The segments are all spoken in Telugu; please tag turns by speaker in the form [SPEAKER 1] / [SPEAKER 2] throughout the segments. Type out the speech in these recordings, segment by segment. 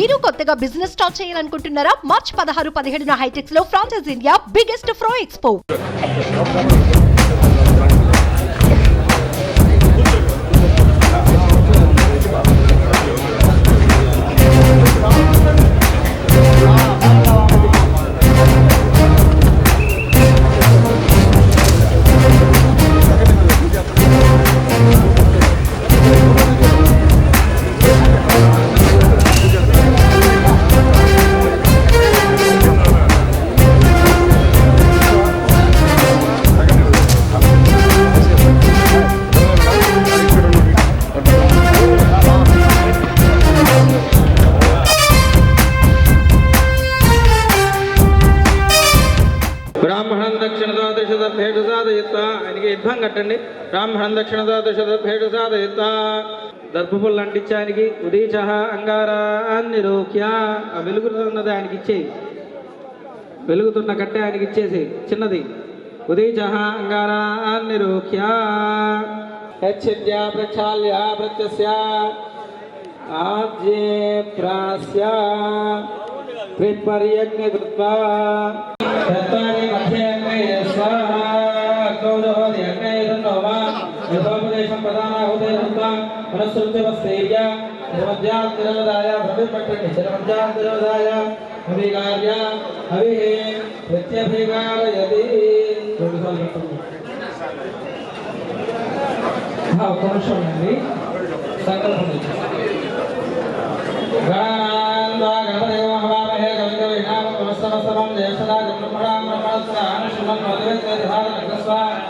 [SPEAKER 1] మీరు కొత్తగా బిజినెస్ స్టార్ట్ చేయాలనుకుంటున్నారా? మార్చ్ పదహారు పదిహేడున హైటెక్స్లో franchise India biggest pro expo.
[SPEAKER 2] ఆయనకి కట్టండి. బ్రాహ్మణం దక్షిణ ద్వాదశ దర్భేడు సాధయిత్వ. దర్భపుల్లు అంటించి ఉదీచ అంగారాన్ని నిరూక్య ఆ వెలుగుతున్నది ఆయనకి ఇచ్చేయి. వెలుగుతున్న కట్టె ఆయనకి ఇచ్చేసి చిన్నది. ఉదీచ అంగారాన్ని నిరూక్య హెచ్ఛిద్య ప్రక్షాళ్య ప్రత్యస్య. ఆజ్యే ప్రాస్య. విపర్యజ్ఞ కృత్వా. యథోపదేశం ప్రధానాహుతే హృత్వా మనస్సృత్యమస్తేర్య నిర్మధ్యాంతిరోదాయ భవిపట్టండి నిర్మధ్యాంతిరోదాయ అభికార్య అవిహే ప్రత్యభికారయతి. రెండుసార్లు చెప్పండి ఒక్క నిమిషం అండి సంకల్పం తెచ్చు గణానాన్వా గణపతిగో హవామహే కవిత వినామం నమస్తమస్తమం జ్యేష్ఠదా బ్రహ్మణాం బ్రహ్మణస్వాన్ శుభం మధువేత్రేధారకస్వ మహాగణాధిపతయ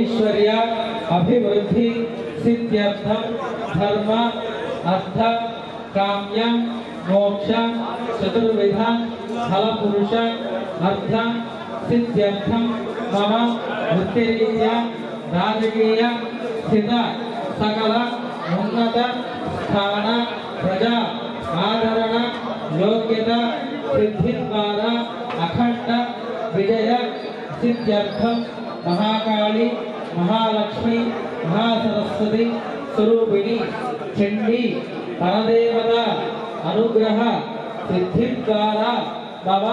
[SPEAKER 2] ऐश्वर्य, अभिवृद्धि सिद्ध्यर्थम धर्म, अर्थ, काम्य, मोक्ष, चतुर्विध फल पुरुष अर्थ सिद्ध्यर्थम मम, वृत्तिरीत्या, राजकीय, स्थित, सकल, उन्नत, स्थान, प्रजा, आदरण, योग्यता सिद्धि द्वारा अखंड विजय सिद्ध्यर्थम महाकाली మహాలక్ష్మి మహాసరస్వతి స్వరూపిణి చండి పరదేవత అనుగ్రహ సిద్ధి ద్వారా మమ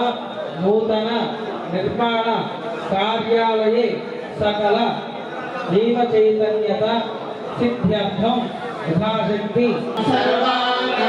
[SPEAKER 2] నూతన నిర్మాణ కార్యాలయే సకల జీవ చైతన్యత సిద్ధ్యర్థం యథాశక్తి. నమస్తే